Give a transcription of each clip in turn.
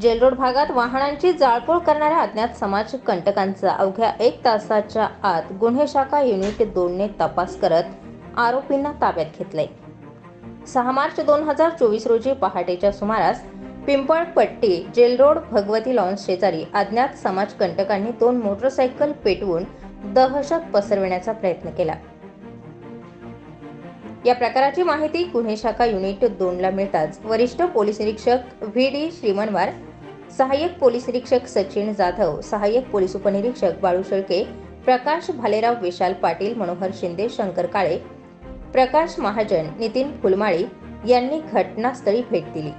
Jail Road भागात वाहनांची जाळपोळ करणाऱ्या अज्ञात समाज कंटकांचा अवघ्या एक तासाच्या आत गुन्हे शाखा युनिट दोनने तपास करत आरोपींना ताब्यात घेतले सहा मार्च दोन हजार चोवीस रोजी पहाटेच्या सुमारास पिंपळपट्टी जेलरोड भगवती लॉन्स शेजारी अज्ञात समाज कंटकांनी दोन मोटरसायकल पेटवून दहशत पसरविण्याचा प्रयत्न केला. या प्रकाराची माहिती गुन्हे शाखा युनिट दोनला मिळताच वरिष्ठ पोलीस निरीक्षक व्ही डी श्रीमनवार सहाय्यक पोलीस निरीक्षक सचिन जाधव सहाय्यक पोलीस उपनिरीक्षक बाळू शेळके प्रकाश भालेराव विशाल पाटील मनोहर शिंदे शंकर काळे प्रकाश महाजन नितीन फुलमाळी यांनी घटनास्थळी भेट दिली.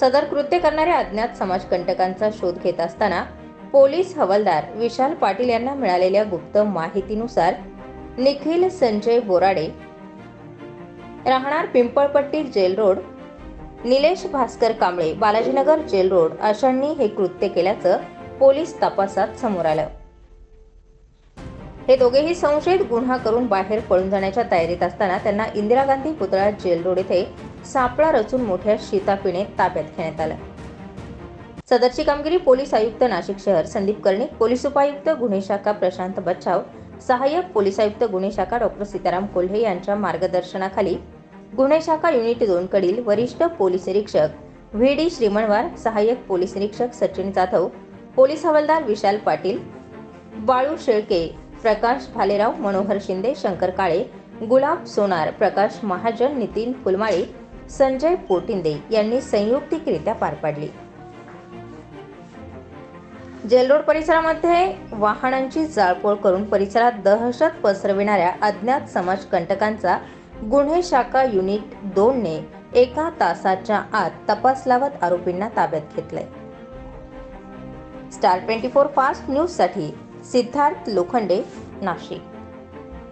सदर कृत्य करणाऱ्या अज्ञात समाजकंटकांचा शोध घेत असताना पोलीस हवालदार विशाल पाटील यांना मिळालेल्या गुप्त माहितीनुसार निखिल संजय बोराडे राहणार Pimpalpatti jail road Nilesh Bhaskar Kamble Balajinagar jail road अशांनी हे कृत्य केल्याचं पोलीस तपासात समोर आलं. हे दोघेही संशयित गुन्हा करून बाहेर पळून जाण्याच्या तयारीत असताना त्यांना इंदिरा गांधी पुतळा जेल रोड येथे सापळा रचून मोठ्या शितापिणे ताब्यात घेण्यात आलं. सदरची कामगिरी पोलीस आयुक्त नाशिक शहर संदीप कर्णिक पोलीस उपायुक्त गुन्हे शाखा प्रशांत बच्छाव सहाय्यक पोलीस आयुक्त गुन्हे शाखा डॉक्टर सीताराम कोल्हे यांच्या मार्गदर्शनाखाली गुन्हे शाखा युनिट दोन कडील वरिष्ठ पोलीस निरीक्षक व्ही डी श्रीमणवार सहाय्यक पोलीस निरीक्षक सचिन जाधव पोलीस हवालदार विशाल पाटील बाळू शेळके प्रकाश भालेराव मनोहर शिंदे शंकर काळे गुलाब सोनार प्रकाश महाजन नितीन फुलमाळी संजय पोटिंदे यांनी संयुक्तिकरित्या पार पाडली. जेलरोड परिसरामध्ये वाहनांची जाळपोळ करून परिसरात दहशत पसरविणाऱ्या अज्ञात समाज कंटकांचा गुन्हे शाखा युनिट दोनने एका तासाच्या आत तपास लावत आरोपींना ताब्यात घेतलंय. स्टार ट्वेंटी फोर फास्ट न्यूजसाठी सिद्धार्थ लोखंडे नाशिक.